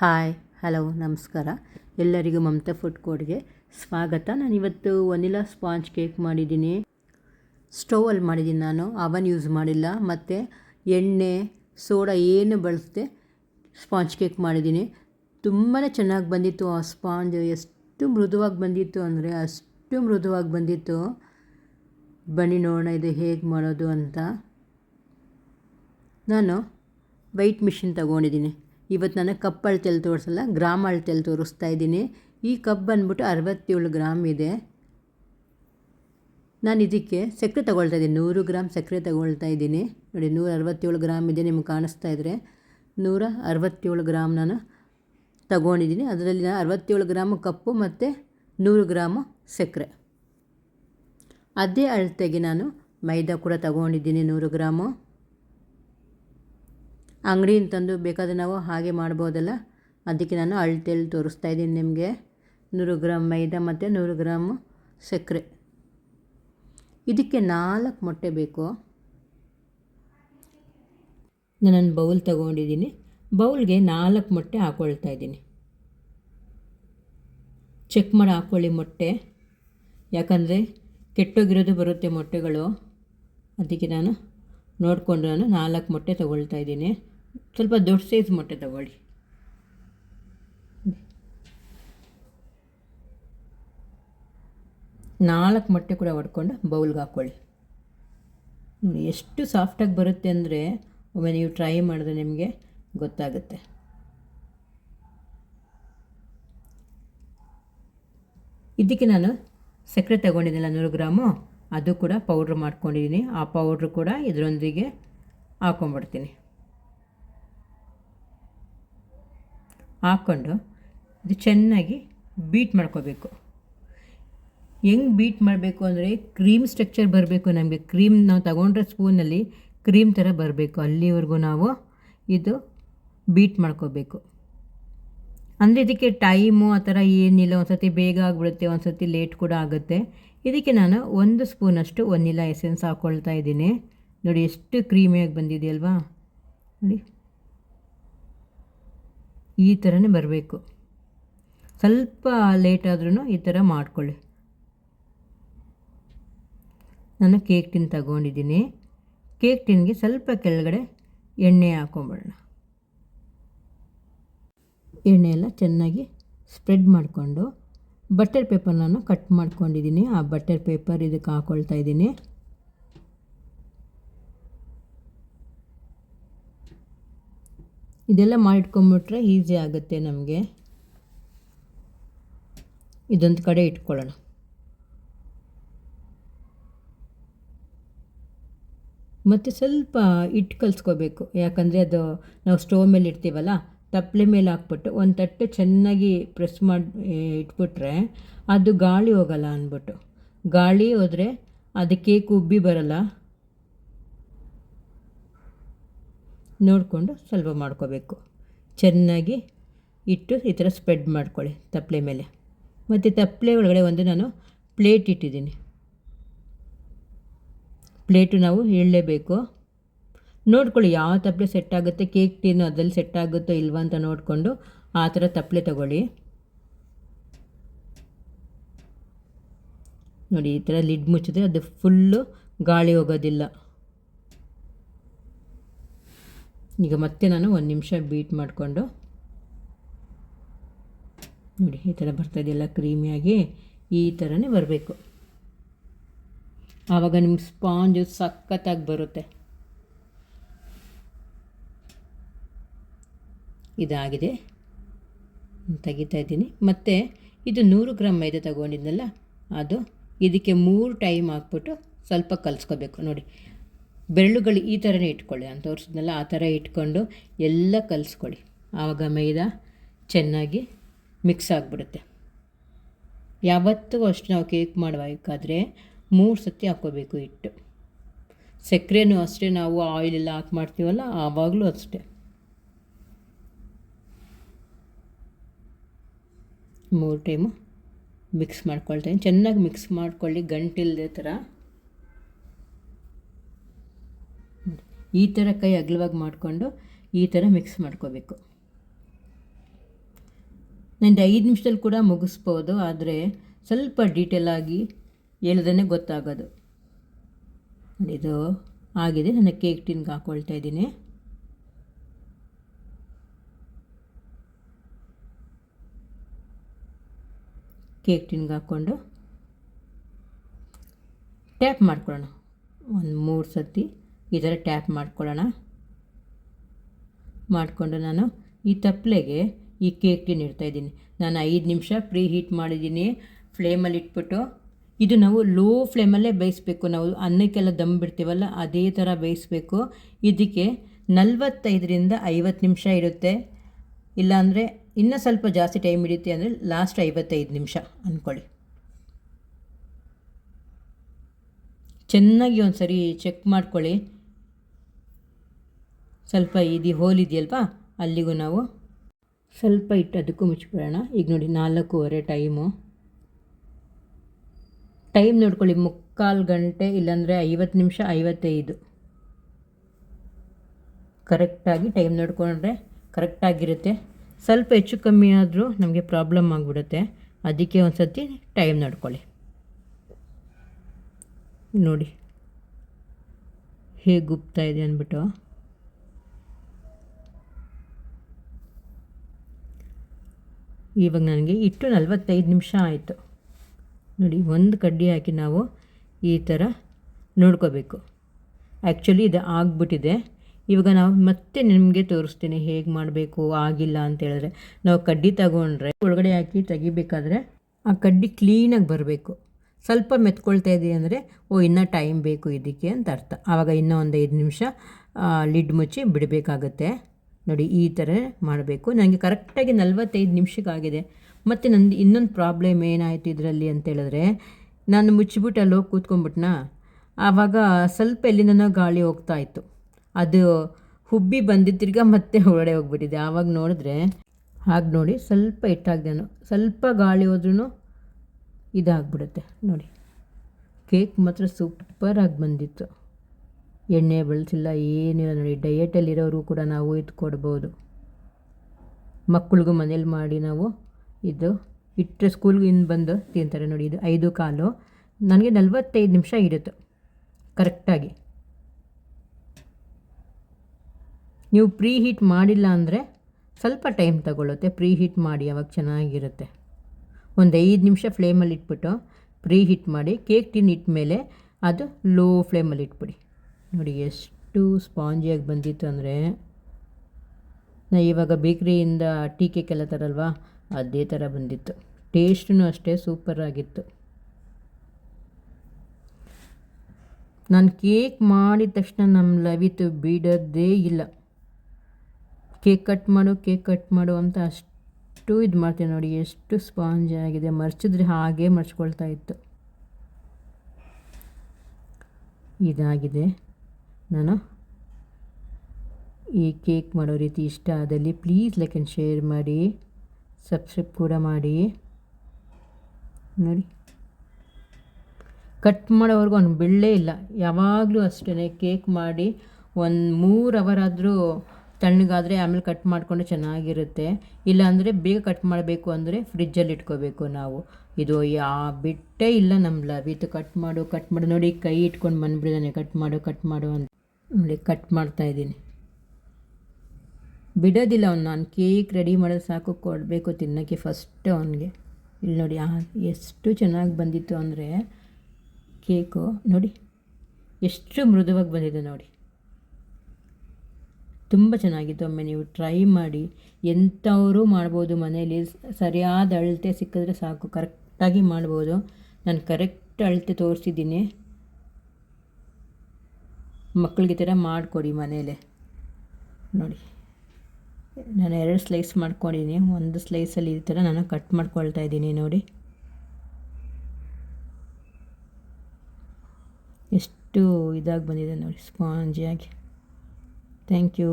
Hi, hello, ನಮಸ್ಕಾರ. ಎಲ್ಲರಿಗೂ Mamata food ಕೋಡ್ಗೆ ಸ್ವಾಗತ. ನಾನು ಇವತ್ತು ವನಿಲಾ ಸ್ಪಾಂಜ್ ಕೇಕ್ ಮಾಡಿದ್ದೀನಿ. ಸ್ಟೌವಲ್ಲಿ ಮಾಡಿದ್ದೀನಿ ನಾನು, ಅವನ್ ಯೂಸ್ ಮಾಡಿಲ್ಲ. ಮತ್ತು ಎಣ್ಣೆ, ಸೋಡಾ ಏನು ಬಳಸದೆ ಸ್ಪಾಂಜ್ ಕೇಕ್ ಮಾಡಿದ್ದೀನಿ. ತುಂಬಾ ಚೆನ್ನಾಗಿ ಬಂದಿತ್ತು ಆ ಸ್ಪಾಂಜ್. ಎಷ್ಟು ಮೃದುವಾಗಿ ಬಂದಿತ್ತು ಅಂದರೆ ಅಷ್ಟು ಮೃದುವಾಗಿ ಬಂದಿತ್ತು. ಬನ್ನಿ ನೋಡೋಣ ಇದು ಹೇಗೆ ಮಾಡೋದು ಅಂತ. ನಾನು ವೈಟ್ ಮಿಷಿನ್ ತೊಗೊಂಡಿದ್ದೀನಿ. ಇವತ್ತು ನಾನು ಕಪ್ ಅಳತೆಯಲ್ಲಿ ತೋರಿಸಲ್ಲ, ಗ್ರಾಮ್ ಅಳತೆಯಲ್ಲಿ ತೋರಿಸ್ತಾ ಇದ್ದೀನಿ. ಈ ಕಪ್ ಬಂದ್ಬಿಟ್ಟು ಅರವತ್ತೇಳು ಗ್ರಾಮ್ ಇದೆ. ನಾನು ಇದಕ್ಕೆ ಸಕ್ಕರೆ ತಗೊಳ್ತಾ ಇದ್ದೀನಿ. ನೂರು ಗ್ರಾಮ್ ಸಕ್ಕರೆ ತಗೊಳ್ತಾ ಇದ್ದೀನಿ. ನೋಡಿ, ನೂರ ಅರವತ್ತೇಳು ಗ್ರಾಮ್ ಇದೆ ನಿಮ್ಗೆ ಕಾಣಿಸ್ತಾ ಇದ್ದರೆ ನೂರ ಅರವತ್ತೇಳು ಗ್ರಾಮ್ ನಾನು ತಗೊಂಡಿದ್ದೀನಿ. ಅದರಲ್ಲಿ ನಾನು ಅರವತ್ತೇಳು ಗ್ರಾಮು ಕಪ್ಪು ಮತ್ತು ನೂರು ಗ್ರಾಮು ಸಕ್ಕರೆ. ಅದೇ ಅಳತೆಗೆ ನಾನು ಮೈದಾ ಕೂಡ ತಗೊಂಡಿದ್ದೀನಿ ನೂರು ಗ್ರಾಮು. ಅಂಗಡಿಯಿಂದ ತಂದು ಬೇಕಾದರೆ ನಾವು ಹಾಗೆ ಮಾಡ್ಬೋದಲ್ಲ? ಅದಕ್ಕೆ ನಾನು ಅಳತೆಯಲ್ಲಿ ತೋರಿಸ್ತಾ ಇದ್ದೀನಿ ನಿಮಗೆ. ನೂರು ಗ್ರಾಮ್ ಮೈದಾ ಮತ್ತು ನೂರು ಗ್ರಾಮು ಸಕ್ಕರೆ. ಇದಕ್ಕೆ ನಾಲ್ಕು ಮೊಟ್ಟೆ ಬೇಕು. ನಾನೊಂದು ಬೌಲ್ ತಗೊಂಡಿದ್ದೀನಿ. ಬೌಲ್ಗೆ ನಾಲ್ಕು ಮೊಟ್ಟೆ ಹಾಕ್ಕೊಳ್ತಾ ಇದ್ದೀನಿ. ಚೆಕ್ ಮಾಡಿ ಹಾಕ್ಕೊಳ್ಳಿ ಮೊಟ್ಟೆ. ಯಾಕಂದರೆ ಕೆಟ್ಟೋಗಿರೋದು ಬರುತ್ತೆ ಮೊಟ್ಟೆಗಳು. ಅದಕ್ಕೆ ನಾನು ನೋಡಿಕೊಂಡು ನಾನು ನಾಲ್ಕು ಮೊಟ್ಟೆ ತಗೊಳ್ತಾ ಇದ್ದೀನಿ. ಸ್ವಲ್ಪ ದೊಡ್ಡ ಸೈಜ್ ಮೊಟ್ಟೆ ತಗೊಳ್ಳಿ. ನಾಲ್ಕು ಮೊಟ್ಟೆ ಕೂಡ ಹೊಡ್ಕೊಂಡು ಬೌಲ್ಗೆ ಹಾಕ್ಕೊಳ್ಳಿ. ಎಷ್ಟು ಸಾಫ್ಟಾಗಿ ಬರುತ್ತೆ ಅಂದರೆ ಒಮ್ಮೆ ನೀವು ಟ್ರೈ ಮಾಡಿದ್ರೆ ನಿಮಗೆ ಗೊತ್ತಾಗುತ್ತೆ. ಇದಕ್ಕೆ ನಾನು ಸಕ್ಕರೆ ತಗೊಂಡಿದ್ದೆಲ್ಲ ನೂರು ಗ್ರಾಮು, ಅದು ಕೂಡ ಪೌಡ್ರ್ ಮಾಡ್ಕೊಂಡಿದ್ದೀನಿ. ಆ ಪೌಡ್ರ್ ಕೂಡ ಇದರೊಂದಿಗೆ ಹಾಕ್ಕೊಂಬಿಡ್ತೀನಿ ಹಾಕ್ಕೊಂಡು ಇದು ಚೆನ್ನಾಗಿ ಬೀಟ್ ಮಾಡ್ಕೋಬೇಕು. ಹೆಂಗೆ ಬೀಟ್ ಮಾಡಬೇಕು ಅಂದರೆ ಕ್ರೀಮ್ ಸ್ಟ್ರಕ್ಚರ್ ಬರಬೇಕು ನಮಗೆ. ಕ್ರೀಮ್ ನಾವು ತಗೊಂಡ್ರೆ ಸ್ಪೂನಲ್ಲಿ ಕ್ರೀಮ್ ಥರ ಬರಬೇಕು. ಅಲ್ಲಿವರೆಗೂ ನಾವು ಇದು ಬೀಟ್ ಮಾಡ್ಕೋಬೇಕು. ಅಂದರೆ ಇದಕ್ಕೆ ಟೈಮು ಆ ಥರ ಏನಿಲ್ಲ. ಒಂದು ಸರ್ತಿ ಬೇಗ ಆಗಿಬಿಡುತ್ತೆ ಒಂದು ಸರ್ತಿ ಲೇಟ್ ಕೂಡ ಆಗುತ್ತೆ. ಇದಕ್ಕೆ ನಾನು ಒಂದು ಸ್ಪೂನಷ್ಟು ವನಿಲಾ ಎಸೆನ್ಸ್ ಹಾಕ್ಕೊಳ್ತಾ ಇದ್ದೀನಿ. ನೋಡಿ ಎಷ್ಟು ಕ್ರೀಮಿಯಾಗಿ ಬಂದಿದೆಯಲ್ವಾ? ನೋಡಿ. ಈ ಥರನೇ ಬರಬೇಕು. ಸ್ವಲ್ಪ ಲೇಟ್ ಆದ್ರೂ ಈ ಥರ ಮಾಡ್ಕೊಳ್ಳಿ. ನಾನು ಕೇಕ್ ಟಿನ್ ತಗೊಂಡಿದ್ದೀನಿ. ಕೇಕ್ ಟಿನ್ಗೆ ಸ್ವಲ್ಪ ಕೆಳಗಡೆ ಎಣ್ಣೆ ಹಾಕೊಂಬಿಡೋಣ ಎಣ್ಣೆ ಎಲ್ಲ ಚೆನ್ನಾಗಿ ಸ್ಪ್ರೆಡ್ ಮಾಡಿಕೊಂಡು ಬಟರ್ ಪೇಪರ್ ನಾನು ಕಟ್ ಮಾಡ್ಕೊಂಡಿದ್ದೀನಿ. ಆ ಬಟರ್ ಪೇಪರ್ ಇದಕ್ಕೆ ಹಾಕ್ಕೊಳ್ತಾ ಇದ್ದೀನಿ. ಇದೆಲ್ಲ ಮಾಡಿಟ್ಕೊಂಬಿಟ್ರೆ ಈಸಿ ಆಗುತ್ತೆ ನಮಗೆ. ಇದೊಂದು ಕಡೆ ಇಟ್ಕೊಳ್ಳೋಣ. ಮತ್ತು ಸ್ವಲ್ಪ ಇಟ್ಟು ಕಲಿಸ್ಕೋಬೇಕು. ಯಾಕಂದರೆ ಅದು ನಾವು ಸ್ಟೋವ್ ಮೇಲೆ ಇಡ್ತೀವಲ್ಲ ತಪ್ಪಲೆ ಮೇಲೆ ಹಾಕ್ಬಿಟ್ಟು ಒಂದು ತಟ್ಟೆ ಚೆನ್ನಾಗಿ ಪ್ರೆಸ್ ಮಾಡಿ ಇಟ್ಬಿಟ್ರೆ ಅದು ಗಾಳಿ ಹೋಗಲ್ಲ ಅಂದ್ಬಿಟ್ಟು. ಗಾಳಿ ಹೋದರೆ ಅದು ಕೇಕ್ ಉಬ್ಬಿ ಬರಲ್ಲ. ನೋಡಿಕೊಂಡು ಸ್ವಲ್ಪ ಮಾಡ್ಕೋಬೇಕು. ಚೆನ್ನಾಗಿ ಇಟ್ಟು ಈ ಥರ ಸ್ಪ್ರೆಡ್ ಮಾಡ್ಕೊಳ್ಳಿ ತಪ್ಪಲೆ ಮೇಲೆ. ಮತ್ತು ತಪ್ಪಲೆ ಒಳಗಡೆ ಒಂದು ನಾನು ಪ್ಲೇಟ್ ಇಟ್ಟಿದ್ದೀನಿ. ಪ್ಲೇಟು ನಾವು ಹೇಳಲೇಬೇಕು ನೋಡ್ಕೊಳ್ಳಿ ಯಾವ ತಪ್ಪಲೆ ಸೆಟ್ ಆಗುತ್ತೆ ಕೇಕ್ ಟೀನು ಅದರಲ್ಲಿ ಸೆಟ್ ಆಗುತ್ತೋ ಇಲ್ವಾ ಅಂತ ನೋಡಿಕೊಂಡು ಆ ಥರ ತಪ್ಪಲೆ ತಗೊಳ್ಳಿ. ನೋಡಿ ಈ ಥರ ಲಿಡ್ ಮುಚ್ಚಿದ್ರೆ ಅದು ಫುಲ್ಲು ಗಾಳಿ ಹೋಗೋದಿಲ್ಲ. ಈಗ ಮತ್ತೆ ನಾನು ಒಂದು ನಿಮಿಷ ಬೀಟ್ ಮಾಡಿಕೊಂಡು ನೋಡಿ, ಈ ಥರ ಬರ್ತಾಯಿದೆಯಲ್ಲ ಕ್ರೀಮಿಯಾಗಿ ಈ ಥರನೇ ಬರಬೇಕು. ಆವಾಗ ನಿಮ್ಮ ಸ್ಪಾಂಜು ಸಖತ್ತಾಗಿ ಬರುತ್ತೆ. ಇದಾಗಿದೆ. ತೆಗಿತಾ ಇದ್ದೀನಿ. ಮತ್ತು ಇದು ನೂರು ಗ್ರಾಮ್ ಮೈದಾ ತಗೊಂಡಿದ್ನಲ್ಲ, ಅದು ಇದಕ್ಕೆ ಮೂರು ಟೈಮ್ ಹಾಕ್ಬಿಟ್ಟು ಸ್ವಲ್ಪ ಕಲಿಸ್ಕೋಬೇಕು. ನೋಡಿ ಬೆರಳುಗಳು ಈ ಥರನೇ ಇಟ್ಕೊಳ್ಳಿ. ಅಂತ ತೋರಿಸಿದ್ನಲ್ಲ ಆ ಥರ ಇಟ್ಕೊಂಡು ಎಲ್ಲ ಕಲಿಸ್ಕೊಳ್ಳಿ. ಆವಾಗ ಮೈದಾ ಚೆನ್ನಾಗಿ ಮಿಕ್ಸ್ ಆಗಿಬಿಡುತ್ತೆ. ಯಾವತ್ತಿಗೂ ಅಷ್ಟು ನಾವು ಕೇಕ್ ಮಾಡಬೇಕಾದ್ರೆ ಮೂರು ಸತಿ ಹಾಕ್ಕೋಬೇಕು ಹಿಟ್ಟು. ಸಕ್ಕರೆನೂ ಅಷ್ಟೇ ನಾವು ಆಯಿಲೆಲ್ಲ ಹಾಕಿ ಮಾಡ್ತೀವಲ್ಲ, ಆವಾಗಲೂ ಅಷ್ಟೇ. ಮೂರು ಟೈಮು ಮಿಕ್ಸ್ ಮಾಡ್ಕೊಳ್ತೀನಿ. ಚೆನ್ನಾಗಿ ಮಿಕ್ಸ್ ಮಾಡ್ಕೊಳ್ಳಿ. ಗಂಟಿಲ್ಲದೆ ಥರ ಈ ಥರ ಕೈ ಅಗಲವಾಗಿ ಮಾಡಿಕೊಂಡು ಈ ಥರ ಮಿಕ್ಸ್ ಮಾಡ್ಕೋಬೇಕು. ನಂದು ಐದು ನಿಮಿಷದಲ್ಲಿ ಕೂಡ ಮುಗಿಸ್ಬೋದು, ಆದರೆ ಸ್ವಲ್ಪ ಡೀಟೇಲಾಗಿ ಹೇಳ್ದೇ ಗೊತ್ತಾಗೋದು. ಇದು ಆಗಿದೆ. ನನ್ನ ಕೇಕ್ ಟಿನ್ಗೆ ಹಾಕ್ಕೊಳ್ತಾ ಇದ್ದೀನಿ. ಕೇಕ್ ಟಿನ್ಗೆ ಹಾಕ್ಕೊಂಡು ಟ್ಯಾಪ್ ಮಾಡ್ಕೊಳ್ಳೋಣ. ಒಂದು ಮೂರು ಸರ್ತಿ. ಈ ಥರ ಟ್ಯಾಪ್ ಮಾಡ್ಕೊಳ್ಳೋಣ. ಮಾಡಿಕೊಂಡು ನಾನು ಈ ತಪ್ಪಲೆಗೆ ಈ ಕೇಕ್ ಟಿನ್ ಇಡ್ತಾಯಿದ್ದೀನಿ ನಾನು ಐದು ನಿಮಿಷ ಪ್ರೀ ಹೀಟ್ ಮಾಡಿದ್ದೀನಿ, ಫ್ಲೇಮಲ್ಲಿ ಇಟ್ಬಿಟ್ಟು. ಇದು ನಾವು ಲೋ ಫ್ಲೇಮಲ್ಲೇ ಬೇಯಿಸ್ಬೇಕು. ನಾವು ಅನ್ನಕ್ಕೆಲ್ಲ ದಮ್ ಬಿಡ್ತೀವಲ್ಲ, ಅದೇ ಥರ ಬೇಯಿಸ್ಬೇಕು. ಇದಕ್ಕೆ ನಲವತ್ತೈದರಿಂದ ಐವತ್ತು ನಿಮಿಷ ಇರುತ್ತೆ. ಇಲ್ಲಾಂದರೆ ಇನ್ನೂ ಸ್ವಲ್ಪ ಜಾಸ್ತಿ ಟೈಮ್ ಹಿಡಿಯುತ್ತೆ ಅಂದರೆ ಲಾಸ್ಟ್ ಐವತ್ತೈದು ನಿಮಿಷ ಅಂದ್ಕೊಳ್ಳಿ. ಚೆನ್ನಾಗಿ ಒಂದು ಸರಿ ಚೆಕ್ ಮಾಡ್ಕೊಳ್ಳಿ. ಸ್ವಲ್ಪ ಇದು ಹೋಲ್ ಇದೆಯಲ್ವಾ ಅಲ್ಲಿಗೂ ನಾವು ಸ್ವಲ್ಪ ಇಟ್ಟು ಅದಕ್ಕೂ ಮುಚ್ಚಿಬಿಡೋಣ ಈಗ ನೋಡಿ, ನಾಲ್ಕೂವರೆ ಟೈಮು. ಟೈಮ್ ನೋಡ್ಕೊಳ್ಳಿ, ಮುಕ್ಕಾಲು ಗಂಟೆ ಇಲ್ಲಾಂದರೆ ಐವತ್ತು ನಿಮಿಷ ಐವತ್ತೈದು. ಕರೆಕ್ಟಾಗಿ ಟೈಮ್ ನೋಡಿಕೊಂಡ್ರೆ ಕರೆಕ್ಟಾಗಿರುತ್ತೆ. ಸ್ವಲ್ಪ ಹೆಚ್ಚು ಕಮ್ಮಿ ಆದರೂ ನಮಗೆ ಪ್ರಾಬ್ಲಮ್ ಆಗಿಬಿಡುತ್ತೆ. ಅದಕ್ಕೆ ಒಂದು ಸರ್ತಿ ಟೈಮ್ ನೋಡ್ಕೊಳ್ಳಿ. ನೋಡಿ, ಹೇಗೆ ಗುಪ್ತಾ ಇದೆ ಅಂದ್ಬಿಟ್ಟು. ಇವಾಗ ನನಗೆ ಇಟ್ಟು ನಲ್ವತ್ತೈದು ನಿಮಿಷ ಆಯಿತು. ನೋಡಿ, ಒಂದು ಕಡ್ಡಿ ಹಾಕಿ ನಾವು ಈ ಥರ ನೋಡ್ಕೋಬೇಕು. ಆ್ಯಕ್ಚುಲಿ ಇದು ಆಗಿಬಿಟ್ಟಿದೆ. ಇವಾಗ ನಾವು ಮತ್ತೆ ನಿಮಗೆ ತೋರಿಸ್ತೀನಿ ಹೇಗೆ ಮಾಡಬೇಕು, ಆಗಿಲ್ಲ ಅಂತ ಹೇಳಿದ್ರೆ. ನಾವು ಕಡ್ಡಿ ತಗೊಂಡ್ರೆ ಒಳಗಡೆ ಹಾಕಿ ತೆಗಿಬೇಕಾದ್ರೆ ಆ ಕಡ್ಡಿ ಕ್ಲೀನಾಗಿ ಬರಬೇಕು. ಸ್ವಲ್ಪ ಮೆತ್ಕೊಳ್ತಾ ಇದೆ ಅಂದರೆ, ಓ, ಇನ್ನೂ ಟೈಮ್ ಬೇಕು ಇದಕ್ಕೆ ಅಂತ ಅರ್ಥ. ಆವಾಗ ಇನ್ನೂ ಒಂದು ಐದು ನಿಮಿಷ ಲಿಡ್ ಮುಚ್ಚಿ ಬಿಡಬೇಕಾಗತ್ತೆ. ನೋಡಿ, ಈ ಥರ ಮಾಡಬೇಕು. ನನಗೆ ಕರೆಕ್ಟಾಗಿ ನಲ್ವತ್ತೈದು ನಿಮಿಷಕ್ಕಾಗಿದೆ. ಮತ್ತು ನಂದು ಇನ್ನೊಂದು ಪ್ರಾಬ್ಲಮ್ ಏನಾಯಿತು ಇದರಲ್ಲಿ ಅಂತೇಳಿದ್ರೆ ನಾನು ಮುಚ್ಚಿಬಿಟ್ಟು ಅಲ್ಲಿ ಹೋಗಿ ಕೂತ್ಕೊಂಡ್ಬಿಟ್ನಾ? ಆವಾಗ ಸ್ವಲ್ಪ ಎಲ್ಲಿಂದನೋ ಗಾಳಿ ಹೋಗ್ತಾ ಇತ್ತು. ಅದು ಹುಬ್ಬಿ ಬಂದಿದ್ದ ತಿರ್ಗ ಮತ್ತೆ ಹೊರಗಡೆ ಹೋಗ್ಬಿಟ್ಟಿದೆ. ಆವಾಗ ನೋಡಿದ್ರೆ ಹಾಗೆ ನೋಡಿ ಸ್ವಲ್ಪ ಇಟ್ಟಾಗಿದೆ ನಾನು ಸ್ವಲ್ಪ ಗಾಳಿ ಹೋದ್ರೂ ಇದಾಗ್ಬಿಡುತ್ತೆ. ನೋಡಿ, ಕೇಕ್ ಮಾತ್ರ ಸೂಪರಾಗಿ ಬಂದಿತ್ತು. ಎಣ್ಣೆ ಬಳಸಿಲ್ಲ, ಏನಿಲ್ಲ ನೋಡಿ. ಡಯೆಟಲ್ಲಿರೋರು ಕೂಡ ನಾವು ಇದು ಕೊಡ್ಬೋದು. ಮಕ್ಕಳಿಗೂ ಮನೇಲಿ ಮಾಡಿ ನಾವು ಇದು ಇಟ್ಟರೆ ಸ್ಕೂಲ್ಗೆ ಇನ್ನು ಬಂದು ತಿಂತಾರೆ ನೋಡಿ. ಇದು ಐದು ಕಾಲು. ನನಗೆ ನಲ್ವತ್ತೈದು ನಿಮಿಷ ಇರುತ್ತೆ. ಕರೆಕ್ಟಾಗಿ ನೀವು ಪ್ರೀ ಹೀಟ್ ಮಾಡಿಲ್ಲ ಅಂದರೆ ಸ್ವಲ್ಪ ಟೈಮ್ ತಗೊಳ್ಳುತ್ತೆ ಪ್ರೀ ಹೀಟ್ ಮಾಡಿ, ಅವಾಗ ಚೆನ್ನಾಗಿರುತ್ತೆ. ಒಂದು ಐದು ನಿಮಿಷ ಫ್ಲೇಮಲ್ಲಿ ಇಟ್ಬಿಟ್ಟು ಪ್ರೀ ಹೀಟ್ ಮಾಡಿ ಕೇಕ್ ಟಿನ್ ಇಟ್ಟ ಮೇಲೆ ಅದು ಲೋ ಫ್ಲೇಮಲ್ಲಿ ಇಟ್ಬಿಡಿ. ನೋಡಿ ಎಷ್ಟು ಸ್ಪಾಂಜಿಯಾಗಿ ಬಂದಿತ್ತು ಅಂದರೆ, ನಾ ಇವಾಗ ಬೇಕ್ರಿಯಿಂದ ಟೀ ಕೇಕ್ ಎಲ್ಲ ತರಲ್ವಾ, ಅದೇ ಥರ ಬಂದಿತ್ತು. ಟೇಸ್ಟೂ ಅಷ್ಟೇ ಸೂಪರಾಗಿತ್ತು ನಾನು ಕೇಕ್ ಮಾಡಿದ ತಕ್ಷಣ ನಮ್ಮ ಲವಿತು ಬಿಡೋದೇ ಇಲ್ಲ. ಕೇಕ್ ಕಟ್ ಮಾಡು, ಕೇಕ್ ಕಟ್ ಮಾಡು ಅಂತ ಅಷ್ಟು ಇದು ಮಾಡ್ತೀನಿ ನೋಡಿ, ಎಷ್ಟು ಸ್ಪಾಂಜ್ ಆಗಿದೆ. ಮರ್ಚಿದ್ರೆ ಹಾಗೆ ಮರ್ಚ್ಕೊಳ್ತಾ ಇತ್ತು. ಇದಾಗಿದೆ. ನಾನು ಈ ಕೇಕ್ ಮಾಡೋ ರೀತಿ ಇಷ್ಟ ಆದಲ್ಲಿ ಪ್ಲೀಸ್ ಲೈಕ್ ಆ್ಯಂಡ್ ಶೇರ್ ಮಾಡಿ ಸಬ್ಸ್ಕ್ರೈಬ್ ಕೂಡ ಮಾಡಿ. ನೋಡಿ. ಕಟ್ ಮಾಡೋವರೆಗೂ ಅವ್ನು ಬೆಳ್ಳೇ ಇಲ್ಲ. ಯಾವಾಗಲೂ ಅಷ್ಟೇ ಕೇಕ್ ಮಾಡಿ ಒಂದು ಮೂರು ಅವರ್ ಆದರೂ ತಣ್ಣಗಾದರೆ ಆಮೇಲೆ ಕಟ್ ಮಾಡಿಕೊಂಡು ಚೆನ್ನಾಗಿರುತ್ತೆ. ಇಲ್ಲಾಂದರೆ ಬೇಗ ಕಟ್ ಮಾಡಬೇಕು ಅಂದರೆ ಫ್ರಿಜ್ಜಲ್ಲಿ ಇಟ್ಕೋಬೇಕು ನಾವು. ಇದು ಯಾ, ಬಿಟ್ಟೇ ಇಲ್ಲ ನಮ್ಮ ಲವಿತು ಕಟ್ ಮಾಡು ಕಟ್ ಮಾಡು. ನೋಡಿ ಕೈ ಇಟ್ಕೊಂಡು ಬಂದುಬಿಡಿದಾನೆ ಕಟ್ ಮಾಡು ಕಟ್ ಮಾಡು ಅಂತ. ನೋಡಿ ಕಟ್ ಮಾಡ್ತಾಯಿದ್ದೀನಿ ಬಿಡೋದಿಲ್ಲ ಅವ್ನು, ನಾನು ಕೇಕ್ ರೆಡಿ ಮಾಡೋದು ಸಾಕು, ಕೊಡಬೇಕು ತಿನ್ನೋಕ್ಕೆ ಫಸ್ಟ್ ಅವನಿಗೆ. ಇಲ್ಲಿ ನೋಡಿ ಎಷ್ಟು ಚೆನ್ನಾಗಿ ಬಂದಿತ್ತು ಅಂದರೆ ಕೇಕು. ನೋಡಿ, ಎಷ್ಟು ಮೃದುವಾಗಿ ಬಂದಿದೆ ನೋಡಿ. ತುಂಬ ಚೆನ್ನಾಗಿತ್ತು. ಒಮ್ಮೆ ನೀವು ಟ್ರೈ ಮಾಡಿ, ಎಂಥವರು ಮಾಡ್ಬೋದು ಮನೇಲಿ ಸರಿಯಾದ ಅಳತೆ ಸಿಕ್ಕಿದ್ರೆ ಸಾಕು ಕರೆಕ್ಟಾಗಿ ಮಾಡ್ಬೋದು. ನಾನು ಕರೆಕ್ಟ್ ಅಳತೆ ತೋರಿಸಿದ್ದೀನಿ. ಮಕ್ಕಳಿಗೆ ಥರ ಮಾಡಿಕೊಡಿ ಮನೇಲೆ. ನೋಡಿ, ನಾನು ಎರಡು ಸ್ಲೈಸ್ ಮಾಡ್ಕೊಂಡಿದ್ದೀನಿ ಒಂದು ಸ್ಲೈಸಲ್ಲಿ ಈ ಥರ ನಾನು ಕಟ್ ಮಾಡ್ಕೊಳ್ತಾ ಇದ್ದೀನಿ ನೋಡಿ. ಎಷ್ಟು ಇದಾಗಿ ಬಂದಿದೆ ನೋಡಿ ಸ್ಪಾಂಜಿಯಾಗಿ ಥ್ಯಾಂಕ್ ಯು